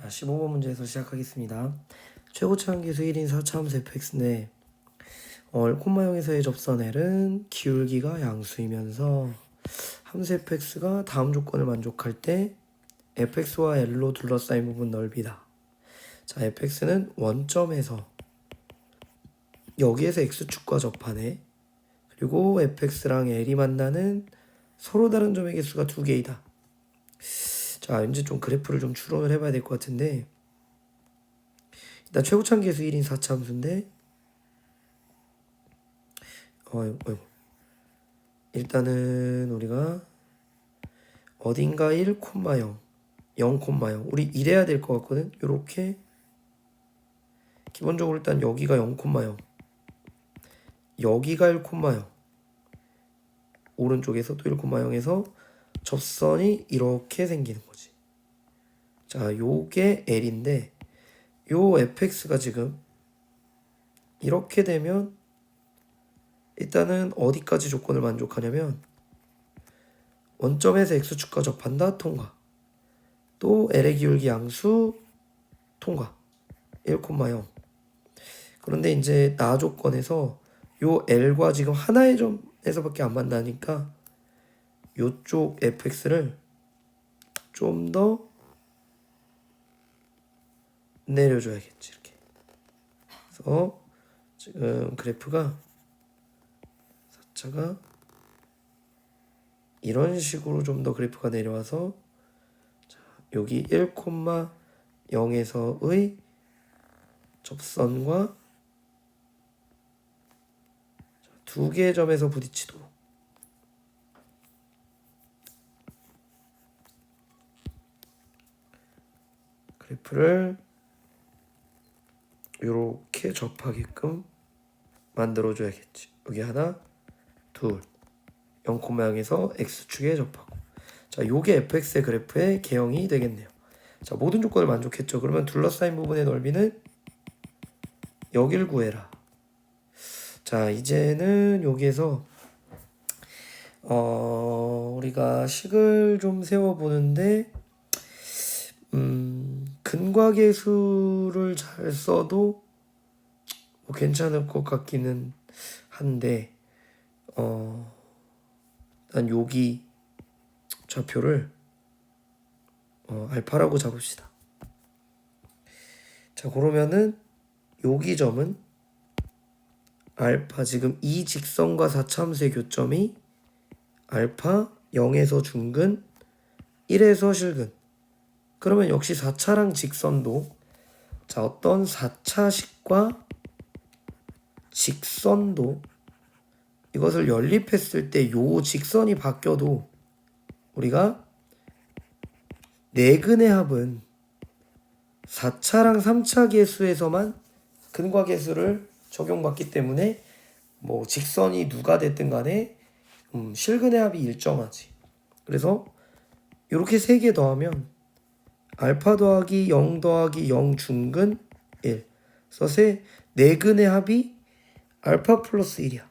자, 15번 문제에서 시작하겠습니다. 최고차 함계수 1인 4차함수 fx인데 어, 1콤마형에서의 접선 L은 기울기가 양수이면서 함수 fx가 다음 조건을 만족할 때 fx와 L로 둘러싸인 부분 넓이다. 자, fx는 원점에서 여기에서 x축과 접하네. 그리고 fx랑 L이 만나는 서로 다른 점의 개수가 두 개이다. 자, 이제 좀 그래프를 좀 추론을 해봐야 될 것 같은데. 일단 최고참 계수 1인 4차 함수인데 어이구, 어이구. 일단은 우리가 어딘가 1, 0, 0, 0 우리 이래야 될 것 같거든? 요렇게. 기본적으로 일단 여기가 0, 0 여기가 1, 0 오른쪽에서 또 1, 0에서 접선이 이렇게 생기는 거지. 자, 요게 L인데 요 fx가 지금 이렇게 되면 일단은 어디까지 조건을 만족하냐면 원점에서 x축과 접한다 통과. 또 L의 기울기 양수 통과. 1,0 그런데 이제 나 조건에서 요 L과 지금 하나의 점에서밖에 안 만나니까 요쪽 fx를 좀 더 내려줘야겠지 이렇게. 그래서 지금 그래프가 4차가 이런 식으로 좀 더 그래프가 내려와서 자, 여기 1,0에서의 접선과 두 개의 점에서 부딪히도록 그래프를 이렇게 접하게끔 만들어줘야겠지. 여기 하나, 둘, 0,0에서 x축에 접하고. 자, 요게 fx의 그래프의 개형이 되겠네요. 자, 모든 조건을 만족했죠. 그러면 둘러싸인 부분의 넓이는 여길 구해라. 자, 이제는 여기에서 어, 우리가 식을 좀 세워 보는데 음, 근과계수를 잘 써도 뭐 괜찮을 것 같기는 한데 어, 난 여기 좌표를 어, 알파라고 잡읍시다. 자, 그러면은 여기 점은 알파 지금 이 직선과 사차함수의 교점이 알파 0에서 중근 1에서 실근 그러면 역시 4차랑 직선도 자 어떤 4차식과 직선도 이것을 연립했을 때 요 직선이 바뀌어도 우리가 네근의 합은 4차랑 3차 계수에서만 근과 계수를 적용받기 때문에 뭐 직선이 누가 됐든 간에 음, 실근의 합이 일정하지. 그래서 이렇게 세 개 더하면 알파 더하기 0 더하기 0 중근 1. 그래서 세 네근의 합이 알파 플러스 1이야.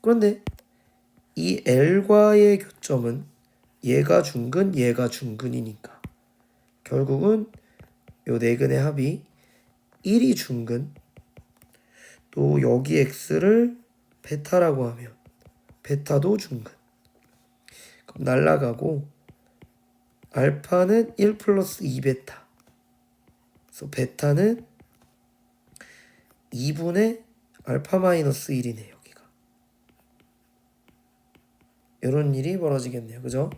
그런데 이 L과의 교점은 얘가 중근, 얘가 중근이니까 결국은 요 네근의 합이 1이 중근 또 여기 x를 베타라고 하면 베타도 중근 그럼 날라가고 알파는 1 플러스 2베타. 그래서 베타는 2분의 알파 마이너스 1이네 여기가. 이런 일이 벌어지겠네요. 그죠?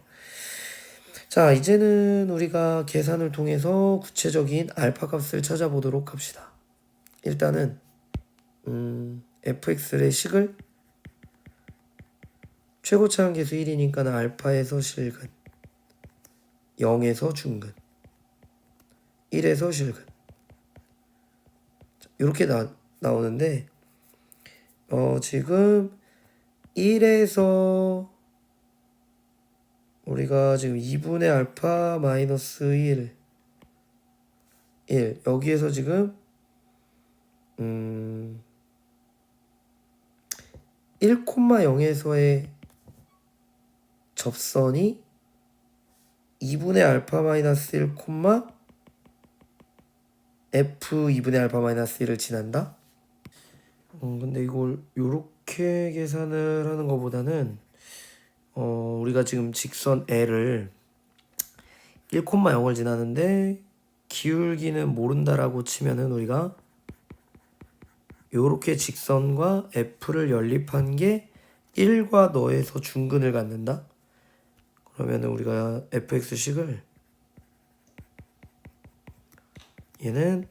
자 이제는 우리가 계산을 통해서 구체적인 알파 값을 찾아보도록 합시다. 일단은 음, fx의 식을 최고차 함계수 1이니까 는 알파에서 실근 0에서 중근 1에서 실근 이렇게 나, 나오는데 어, 지금 1에서 우리가 지금 2분의 알파 마이너스 1 1 여기에서 지금 음 1,0에서의 접선이 2분의 알파 마이너스 1, f 2분의 알파 마이너스 1을 지난다? 음, 근데 이걸 요렇게 계산을 하는 것보다는 어, 우리가 지금 직선 L을 1,0을 지나는데 기울기는 모른다라고 치면은 우리가 요렇게 직선과 F를 연립한 게 1과 너에서 중근을 갖는다? 그러면은 우리가 fx식을 얘는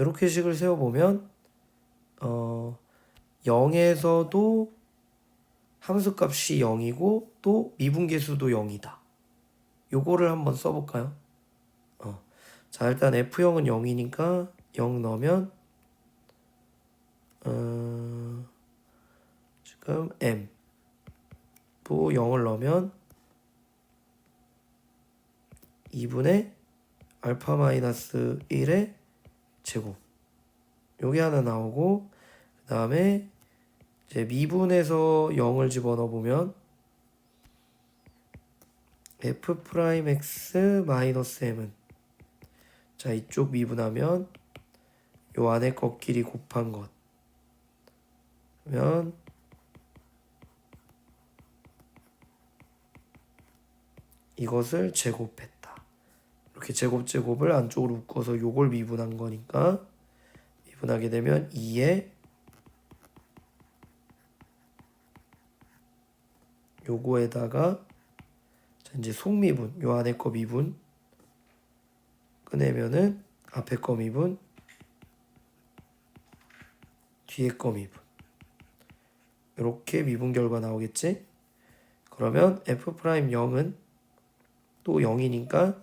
이렇게 식을 세워보면 어 0에서도 함수값이 0이고 또 미분계수도 0이다. 요거를 한번 써볼까요? 어. 자 일단 f0은 0이니까 0 넣으면 어, 지금 m 또 0을 넣으면 2분의 알파 마이너스 1의 제곱. 요게 하나 나오고 그 다음에 이제 미분에서 0을 집어넣어 보면 f 프라임 x 마이너스 m은 자 이쪽 미분하면 요 안에 것끼리 곱한 것. 그러면 이것을 제곱했다. 이렇게 제곱 제곱을 안쪽으로 묶어서 요걸 미분한 거니까 미분하게 되면 2에 요거에다가 자 이제 속미분 요 안에 거 미분 꺼내면은 앞에 거 미분 뒤에 거 미분 이렇게 미분 결과 나오겠지? 그러면 f 프라임 0은 또 0이니까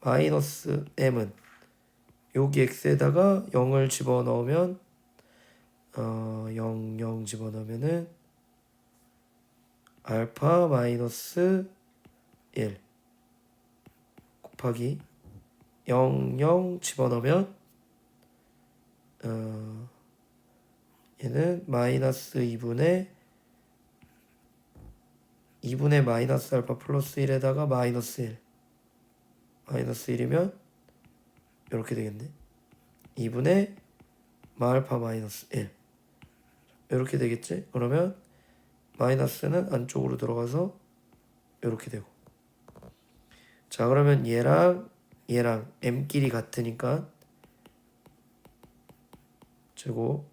마이너스 m은 여기 x에다가 0을 집어넣으면 어, 0, 0 집어넣으면은 알파 마이너스 1 곱하기 0, 0 집어넣으면 어, 얘는 마이너스 2분의 2분의 마이너스 알파 플러스 1에다가 마이너스 1 마이너스 1이면 이렇게 되겠네. 2분의 마알파 마이너스 1 이렇게 되겠지? 그러면 마이너스는 안쪽으로 들어가서 이렇게 되고. 자 그러면 얘랑 얘랑 m끼리 같으니까 제곱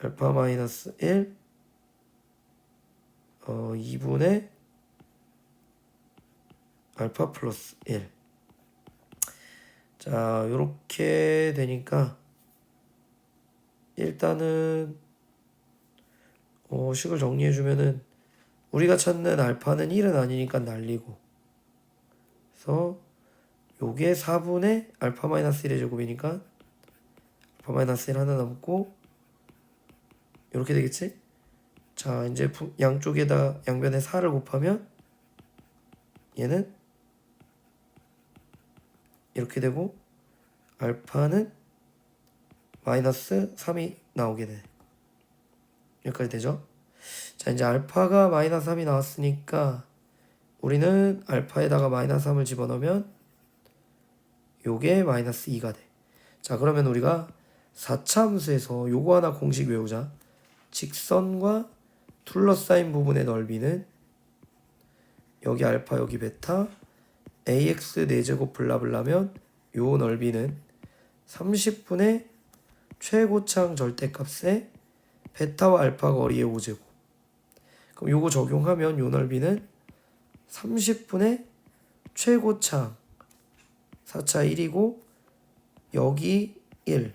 알파 마이너스 1 어, 2분의 알파 플러스 1 자, 요렇게 되니까 일단은 어, 식을 정리해 주면은 우리가 찾는 알파는 1은 아니니까 날리고 그래서 요게 4분의 알파 마이너스 1의 제곱이니까 알파 마이너스 1 하나 남고 이렇게 되겠지? 자 이제 부- 양쪽에다 양변에 4를 곱하면 얘는 이렇게 되고 알파는 마이너스 3이 나오게 돼 여기까지 되죠? 자 이제 알파가 마이너스 3이 나왔으니까 우리는 알파에다가 마이너스 3을 집어넣으면 요게 마이너스 2가 돼. 자 그러면 우리가 4차 함수에서 요거 하나 공식 외우자. 직선과 둘러싸인 부분의 넓이는 여기 알파 여기 베타 ax 4제곱 블라블라면 요 넓이는 30분의 최고창 절대값의 베타와 알파 거리의 5제곱. 그럼 요거 적용하면 요 넓이는 30분의 최고창 4차 1이고 여기 1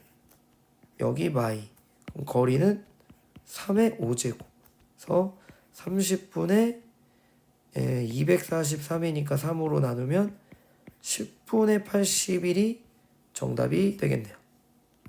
여기 마이. 그럼 거리는 3의 5제곱 그래서 30분의 243이니까 3으로 나누면 10분의 81이 정답이 되겠네요.